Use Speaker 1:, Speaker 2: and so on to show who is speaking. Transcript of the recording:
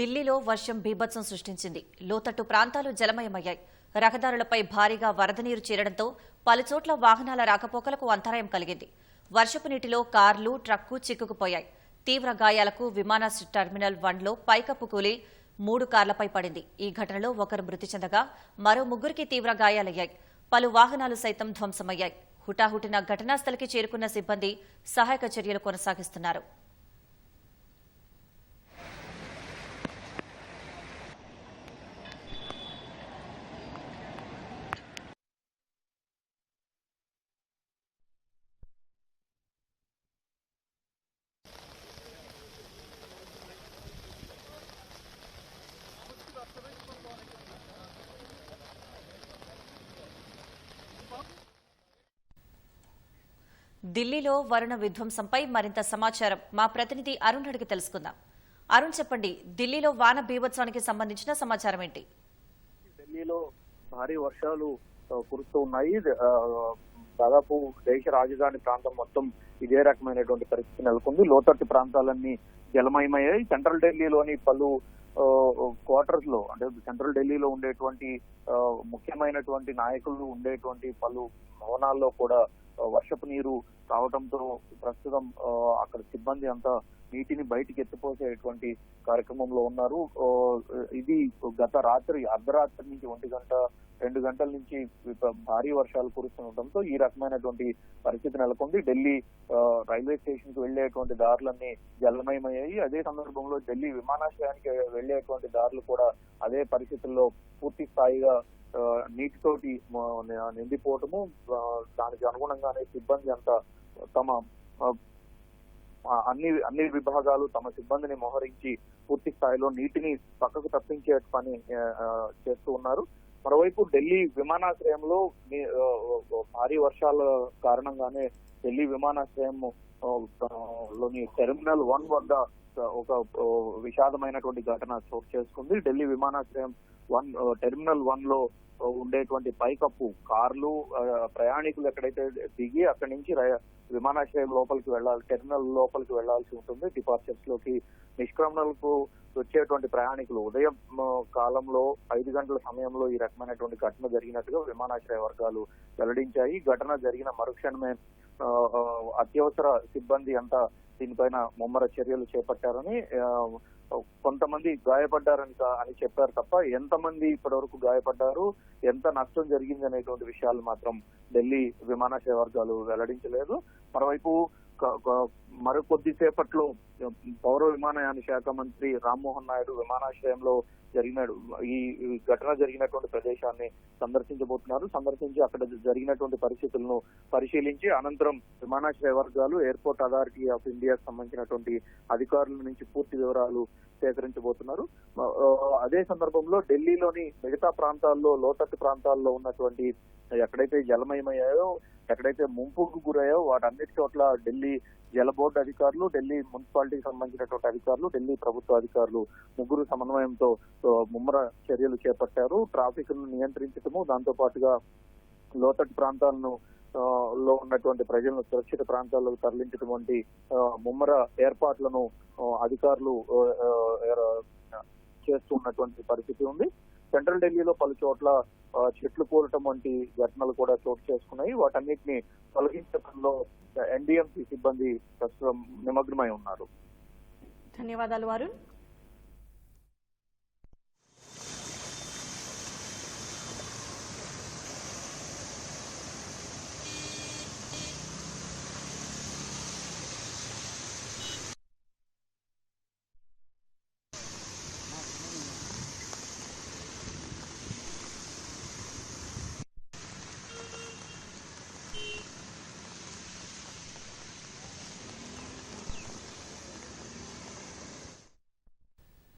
Speaker 1: ఢిల్లీలో వర్షం బీభత్సం సృష్టించింది. లోతట్టు ప్రాంతాలు జలమయమయ్యాయి. రహదారులపై భారీగా వరద నీరు చేరడంతో పలుచోట్ల వాహనాల రాకపోకలకు అంతరాయం కలిగింది. వర్షపు నీటిలో కార్లు ట్రక్కు చిక్కుకుపోయాయి. తీవ్ర గాయాలకు విమాన టెర్మినల్ వన్లో పైకప్పు కూలి మూడు కార్లపై పడింది. ఈ ఘటనలో ఒకరు మృతి చెందగా మరో ముగ్గురికి తీవ్ర గాయాలయ్యాయి. పలు వాహనాలు సైతం ధ్వంసమయ్యాయి. హుటాహుటిన ఘటనా స్థలికి చేరుకున్న సిబ్బంది సహాయక చర్యలు కొనసాగిస్తున్నారు. ఢిల్లీలో వరుణ విధ్వంసంపై మరింత సమాచారం. మా ప్రతినిధి అరుణ్ అడిగి తెలుసుకుందాం. అరుణ్ చెప్పండి ఢిల్లీలో వాన బీభత్సానికి సంబంధించిన సమాచారం ఏంటి?
Speaker 2: ఢిల్లీలో భారీ వర్షాలు కురుస్తున్నాయి దాదాపు దేశ రాజధాని ప్రాంతం మొత్తం ఇదే రకమైనటువంటి పరిస్థితి నెలకొంది. లోతట్టు ప్రాంతాలన్నీ జలమయమయ్యాయి. సెంట్రల్ ఢిల్లీలోని పలు క్వార్టర్స్లో అంటే సెంట్రల్ ఢిల్లీలో ఉండేటువంటి ముఖ్యమైనటువంటి నాయకులు ఉండేటువంటి పలు భవనాల్లో కూడా వర్షపు నీరు రావడంతో ప్రస్తుతం అక్కడ సిబ్బంది అంతా నీటిని బయటికి ఎత్తిపోసేటువంటి కార్యక్రమంలో ఉన్నారు. ఇది గత రాత్రి అర్ధరాత్రి నుంచి ఒంటి గంట రెండు గంటల నుంచి భారీ వర్షాలు కురుస్తుండటంతో ఈ రకమైనటువంటి పరిస్థితి నెలకొంది. ఢిల్లీ రైల్వే స్టేషన్కు వెళ్ళేటువంటి దారులన్నీ జలమయమయ్యాయి. అదే సందర్భంలో ఢిల్లీ విమానాశ్రయానికి వెళ్ళేటువంటి దారులు కూడా అదే పరిస్థితుల్లో పూర్తి స్థాయిగా నీటితోటి నిండిపోవటము దానికి అనుగుణంగానే సిబ్బంది అంతా తమ అన్ని అన్ని విభాగాలు తమ సిబ్బందిని మోహరించి పూర్తి స్థాయిలో నీటిని పక్కకు తప్పించే పని చేస్తూ ఉన్నారు. మరోవైపు ఢిల్లీ విమానాశ్రయంలో భారీ వర్షాల కారణంగానే ఢిల్లీ విమానాశ్రయం లోని టెర్మినల్ వన్ వద్ద ఒక విషాదమైనటువంటి ఘటన చోటు చేసుకుంది. ఢిల్లీ విమానాశ్రయం వన్ టెర్మినల్ వన్లో ఉండేటువంటి పైకప్పు కార్లు ప్రయాణికులు ఎక్కడైతే దిగి అక్కడి నుంచి విమానాశ్రయం లోపలికి వెళ్ళాలి టెర్మినల్ లోపలికి వెళ్ళాల్సి ఉంటుంది. డిపార్చర్స్లోకి నిష్క్రమణలకు వచ్చేటువంటి ప్రయాణికులు ఉదయం కాలంలో ఐదు గంటల సమయంలో ఈ రకమైనటువంటి ఘటన జరిగినట్టుగా విమానాశ్రయ వర్గాలు వెల్లడించాయి. ఘటన జరిగిన మరుక్షణమే అత్యవసర సిబ్బంది అంతా దీనిపైన ముమ్మర చర్యలు చేపట్టారని కొంతమంది గాయపడ్డారని అని చెప్పారు తప్ప ఎంతమంది ఇప్పటివరకు గాయపడ్డారు ఎంత నష్టం జరిగింది అనేటువంటి విషయాలు మాత్రం ఢిల్లీ విమానాశ్రయ వర్గాలు వెల్లడించలేదు. మరోవైపు క- మరి కొద్దిసేపట్లో పౌర విమానయాన శాఖ మంత్రి రామ్మోహన్ నాయుడు విమానాశ్రయంలో జరిగిన ఈ ఘటన జరిగినటువంటి ప్రదేశాన్ని సందర్శించబోతున్నారు. సందర్శించి అక్కడ జరిగినటువంటి పరిస్థితులను పరిశీలించి అనంతరం విమానాశ్రయ వర్గాలు ఎయిర్పోర్ట్ అథారిటీ ఆఫ్ ఇండియాకు సంబంధించినటువంటి అధికారుల నుంచి పూర్తి వివరాలు సేకరించబోతున్నారు. అదే సందర్భంలో ఢిల్లీలోని మిగతా ప్రాంతాల్లో లోతట్టు ప్రాంతాల్లో ఉన్నటువంటి ఎక్కడైతే జలమయమయ్యాయో ఎక్కడైతే ముంపుకు గురయ్యో వాటన్నిటి చోట్ల ఢిల్లీ జల బోర్డు అధికారులు ఢిల్లీ మున్సిపాలిటీకి సంబంధించినటువంటి అధికారులు ఢిల్లీ ప్రభుత్వ అధికారులు ముగ్గురు సమన్వయంతో ముమ్మర చర్యలు చేపట్టారు. ట్రాఫిక్ను నియంత్రించడము దాంతో పాటుగా లోతట్టు ప్రాంతాలను లో ఉన్నటువంటి ప్రజలను సురక్షిత ప్రాంతాలకు తరలించడం వంటి ముమ్మర ఏర్పాట్లను అధికారులు చేస్తున్నటువంటి పరిస్థితి ఉంది. సెంట్రల్ ఢిల్లీలో పలు చోట్ల చెట్లు కూలటం వంటి ఘటనలు కూడా చోటు చేసుకున్నాయి. వాటన్నిటిని తొలగించడంలో ఎన్డీఎంసీ సిబ్బంది ప్రస్తుతం నిమగ్నమై ఉన్నారు.
Speaker 3: ధన్యవాదాలు వారు